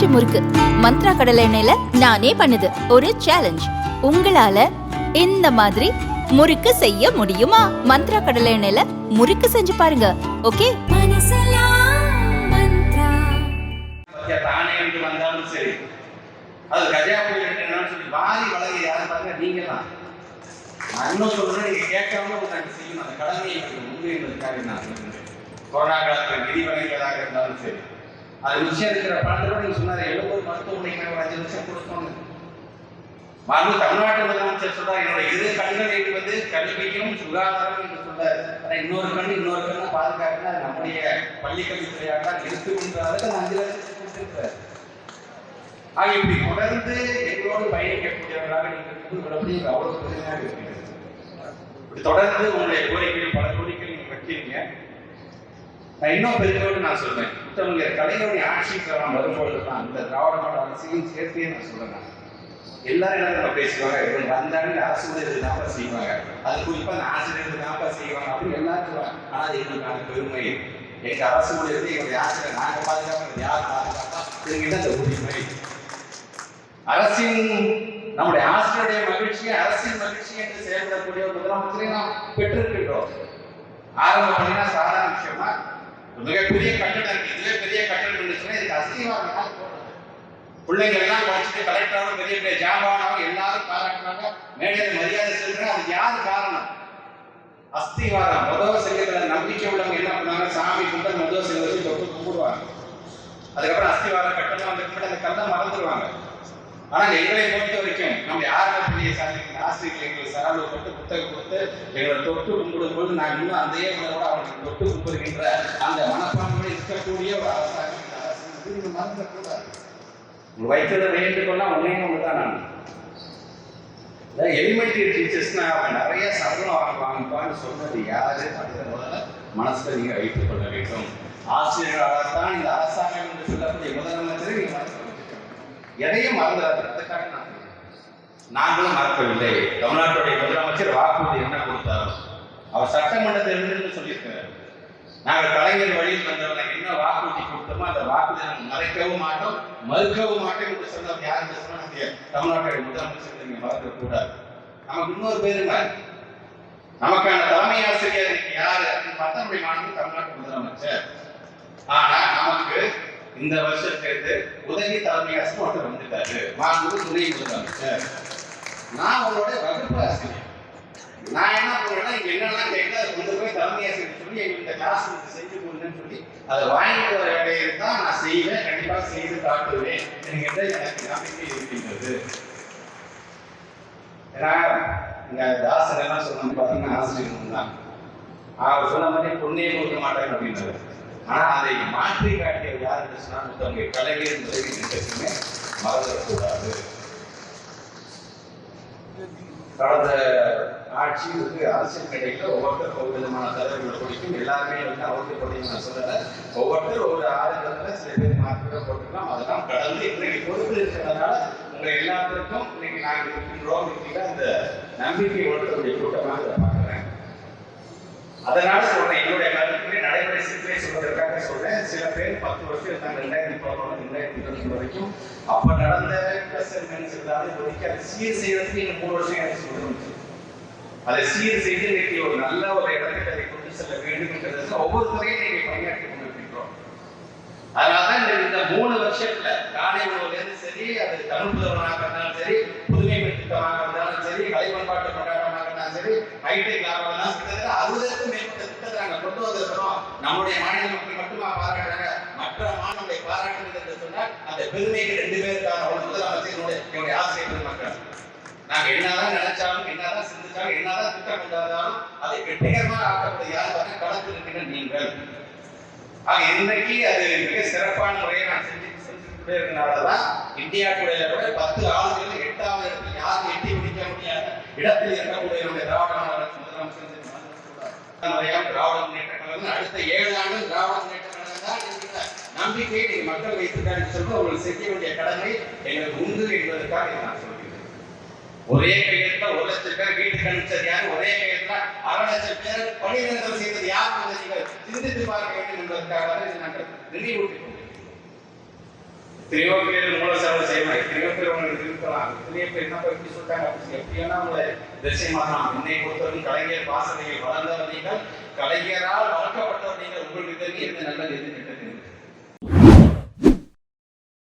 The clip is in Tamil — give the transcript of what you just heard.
பஞ்சு முறுக்கு. மந்த்ரா கடலை எண்ணெயில நானே பண்ணுது. ஒரு சேலஞ்ச் உங்களால இந்த மாதிரி முறுக்கு செய்ய முடியுமா? மந்த்ரா கடலை எண்ணெயில முறுக்கு செஞ்சு பாருங்க. ஓகே? பத்தியா தானே என்று வந்தாலும் சரி. அது கஜா புயல் என்னன்னு சொல்லி வாரி வளர்ந்து யாரு பாருங்க? நீங்க தான் நான் இன்னும் சொல்றேன் நீங்க கேட்காம நாங்கள் செய்யணும். அந்த கடமையை எனக்கு முன்பு என்பதற்காக நான் சொல்றேன். கொரோனா காலத்தில் நிதி இருந்தாலும் சரி. அது மிச்சம் இருக்கிற பணத்தை கூட நீங்க சொன்னாரு எழுபது மருத்துவமனைக்கு நாங்கள் அஞ்சு லட்சம் கொடுத்தோம் மாண்பு தமிழ்நாட்டு முதலமைச்சர் சொல்றாரு என்னோட இரு கண்கள் என்பது கல்விக்கும் சுகாதாரம் என்று சொல்றாரு ஆனால் இன்னொரு கண் இன்னொரு கண்ணை பாதுகாக்கணும் அது நம்முடைய பள்ளிக்கல்வித்துறையாக தான் இருக்குன்றதுக்கு அஞ்சு லட்சத்தை கொடுத்திருக்கிறார். ஆக இப்படி தொடர்ந்து எங்களோடு பயணிக்கக்கூடியவர்களாக நீங்கள் இருந்து விடப்படி அவ்வளவு பெருமையாக இருக்கிறது இப்படி தொடர்ந்து உங்களுடைய கோரிக்கைகள் பல கோரிக்கைகள் நீங்கள் வைக்கிறீங்க நான் இன்னும் பெருமையோடு நான் சொல்றேன் மற்றவங்க கலைஞருடைய ஆட்சி நான் வரும்பொழுது தான் இந்த திராவிட மாடல் அரசியலையும் சேர்த்தே நான் சொல்றேன். எல்லாரும் என்ன நம்ம பேசுவாங்க? இவங்க வந்தாங்க அரசு ஊழியர்கள் தான் செய்வாங்க. அது குறிப்பா அந்த ஆசிரியர்கள் தான் செய்வாங்க அப்படின்னு எல்லாரும் ஆனா அது எங்களுக்கான பெருமை எங்க அரசு ஊழியர்கள் எங்களுடைய ஆசிரியர் நாங்க பாதுகாப்பு யார் பாதுகாப்பா? அந்த உரிமை. அரசின் நம்முடைய ஆசிரியருடைய மகிழ்ச்சியை அரசின் மகிழ்ச்சி என்று செயல்படக்கூடிய ஒரு முதலமைச்சரை நாம் பெற்றிருக்கின்றோம். ஆரம்ப பண்ணினா சாதாரண விஷயமா மிகப்பெரிய கட்டடம் இருக்கு. இதுவே பெரிய கட்டடம் இருந்துச்சுன்னா இதுக்கு அஸ்திவாரம் பிள்ளைங்க எல்லாம் படிச்சுட்டு கலெக்டராகவும் பெரிய பெரிய ஜாமானாவும் எல்லாரும் பாராட்டினாங்க மேடையில் மரியாதை செலுத்துறாங்க அது யார் காரணம்? அஸ்திவாரம். மதவ செங்கத்தில் நம்பிக்கை உள்ளவங்க என்ன பண்ணாங்க சாமி கும்பிட்டு மதவ செங்கல் தொட்டு கும்பிடுவாங்க. அதுக்கப்புறம் அஸ்திவாரம் கட்டணம் அந்த பின்னாடி அந்த கல்லை மறந்துடுவாங்க. ஆனா எங்களை பொறுத்த வரைக்கும் நம்ம யார் பெரிய சாதிக்கணும்? ஆசிரியர்கள் எங்களுக்கு செலவு புத்தகம் கொடுத்து எங்களை தொட்டு கும்பிடும் நான் இன்னும் அந்த உணர்வோட அவங்களுக்கு தொட்டு கும்பிடுகின்ற அந்த மனப்பான்மை இருக்கக்கூடிய ஒரு அரசாங்கம் மறந்துடக்கூடாது உங்க வேண்டுகொள்ளா ஒன்னே ஒன்று தான் நான். எலிமெண்ட்ரி டீச்சர்ஸ்னா அவன் நிறைய சம்பளம் வாங்க வாங்கிப்பான்னு சொன்னது யாரு? அப்படின்ற முதல்ல மனசுல நீங்க வைத்துக் கொள்ள வேண்டும். ஆசிரியர்களாகத்தான் இந்த அரசாங்கம் என்று சொல்லக்கூடிய முதலமைச்சரை நீங்க மனசுல எதையும் மறந்துடாது அதுக்காக நான் நாங்களும் மறக்கவில்லை. தமிழ்நாட்டுடைய முதலமைச்சர் வாக்குறுதி என்ன கொடுத்தாரோ. அவர் சட்டமன்றத்தில் இருந்து சொல்லியிருக்கிறார் நாங்கள் கலைஞர் வழியில் வந்தவங்க என்ன வாக்குறுதி கொடுத்தோமோ அந்த வாக்குறுதி மறைக்கவும் மாட்டோம் மறுக்கவும் மாட்டோம் என்று சொன்னவர் யார் என்று சொன்னால் தமிழ்நாட்டுடைய முதலமைச்சர் நீங்க மறக்க கூடாது நமக்கு இன்னொரு பேருங்க நமக்கான தலைமை ஆசிரியர் இன்னைக்கு யாரு அப்படின்னு பார்த்தா நம்முடைய மாநில தமிழ்நாட்டு முதலமைச்சர். ஆனா நமக்கு இந்த வருஷத்திலிருந்து உதவி தலைமை ஆசிரியர் ஒருத்தர் வந்துட்டாரு. மாண்பு துணை முதலமைச்சர். நான் உங்களோட வகுப்பு ஆசிரியர். நான் என்ன பண்ணுவேன்னா இங்க என்னெல்லாம் கேட்குது அதை கொண்டு போய் தலைமை ஆசிரியர் சொல்லி எங்களுக்கு இந்த கிளாஸ் உங்களுக்கு செஞ்சு கொடுங்கன்னு சொல்லி அதை வாங்கிட்டு வர வேலையை தான் நான் செய்வேன். கண்டிப்பாக செய்து காட்டுவேன். என்கிட்ட எனக்கு நம்பிக்கை இருக்கின்றது. ஏன்னா இந்த தாசர் எல்லாம் சொன்னது பார்த்தீங்கன்னா ஆசிரியர் தான் அவர் சொன்ன மாதிரி பொண்ணே கொடுக்க மாட்டாங்க அப்படின்றது ஆனா அதை மாற்றி காட்டியவர் யார் என்று சொன்னா முத்தமிழ் கலைஞர் மறந்துடக்கூடாது. கடந்த ஆட்சி வந்து அரசியல் கடையில் ஒவ்வொருத்தருக்கும் ஒவ்வொரு விதமான தலைவர்கள் பிடிக்கும் எல்லாருமே வந்து அவருக்கு பிடிக்கும் நான் சொல்லல. ஒவ்வொருத்தரும் ஒரு ஆளுநர்ல சில பேர் மார்க்கில் போட்டுக்கலாம் அதெல்லாம் கடந்து இன்னைக்கு பொறுப்பு இருக்கிறதுனால உங்க எல்லாத்துக்கும் இன்னைக்கு நாங்கள் இருக்கின்றோம் அந்த நம்பிக்கை ஒருத்தருடைய கூட்டமாக இதை பார்க்குறேன். அதனால சொல்றேன் என்னுடைய கருத்துக்களை நடைமுறை சிக்கலை சொல்வதற்காக சொல்றேன். சில பேர் பத்து வருஷம் இருந்தாங்க ரெண்டாயிரத்தி பதினொன்று ரெண்டாயிரத்தி இருபத்தி வரைக்கும். அப்ப நடந்த மெஷர்மெண்ட்ஸ் இருந்தாலும் இப்போதைக்கு அதை சீர் செய்யறதுக்கு இன்னும் மூணு வருஷம் எனக்கு சொல்லணும் அதை சீர் செய்து இன்னைக்கு ஒரு நல்ல ஒரு இடத்துக்கு அதை கொண்டு செல்ல வேண்டும் என்றதுல ஒவ்வொரு துறையும் நீங்க பணியாற்றி கொண்டிருக்கின்றோம். அதனாலதான் இந்த இந்த மூணு வருஷத்துல காலை உணவுல இருந்து சரி அது தனுப்புதவனாக இருந்தாலும் சரி புதுமை பெண் திட்டமாக இருந்தாலும் சரி கலை பண்பாட்டு கொண்டாட்டமாக இருந்தாலும் சரி ஐடி லாபம் கிட்டத்தட்ட அறுபதுக்கும் மேற்பட்ட திட்டத்தை நாங்க கொண்டு வந்திருக்கிறோம். நம்முடைய மாநில மக்கள் மட்டுமா பாராட்டுறாங்க? மற்ற மாநிலங்களை பாராட்டுறது என்று சொன்னால் அந்த பெருமைக்கு ரெண்டு பேருக்கான ஒரு என்னுடைய ஆசிரியர் மக்கள். நாங்க என்னதான் நினைச்சாலும் என்னதான் சிந்திச்சாலும் என்னதான் திட்டம் கொண்டாதாலும் அதை வெற்றிகரமாக ஆக்கப்படுது யார் பார்த்தா களத்தில் இருக்கின்ற நீங்கள். ஆக இன்றைக்கு அது மிக சிறப்பான முறையை நான் செஞ்சு செஞ்சுக்கிட்டே இருக்கிறனாலதான் இந்தியா டுடேல கூட பத்து ஆண்டுகள் எட்டாவது இடத்துல யாரும் எட்டி பிடிக்க முடியாத இடத்தில் இருக்கக்கூடிய நம்முடைய திராவிட மாடல் முதலமைச்சர் திராவிட முன்னேற்ற கழகம் அடுத்த ஏழு ஆண்டு திராவிட முன்னேற்ற கழகம் தான் என்கிற நம்பிக்கையை நீங்க மக்கள் வைத்திருக்காங்க சொல்ல உங்களுக்கு செய்ய வேண்டிய கடமை எங்களுக்கு உண்டு என்பதற்காக நான் சொல்கிறேன். ஒரே கையெழுத்துல ஒரு லட்சம் பேர் வீட்டுக்கு அனுப்பிச்சது யார்? ஒரே கையெழுத்துல அரை லட்சம் பேர் பணியிடங்கள் செய்தது யார் நீங்கள் சிந்தித்து பார்க்க வேண்டும் என்பதற்காக நாங்கள் நினைவூட்டி எத்தனையோ பேர் மூல சேவை செய்யலாம் எத்தனையோ பேர் உங்களுக்கு இருக்கலாம் எத்தனையோ பேர் என்ன பற்றி சொல்லிட்டாங்க அப்படி உங்களை திசை மாற்றலாம் என்னை பொறுத்தவரைக்கும் கலைஞர் பாசனையில் வளர்ந்தவர் நீங்கள். கலைஞரால் வளர்க்கப்பட்டவர் நீங்கள் உங்களுக்கு தெரியும். எது நல்லது எது கெட்டது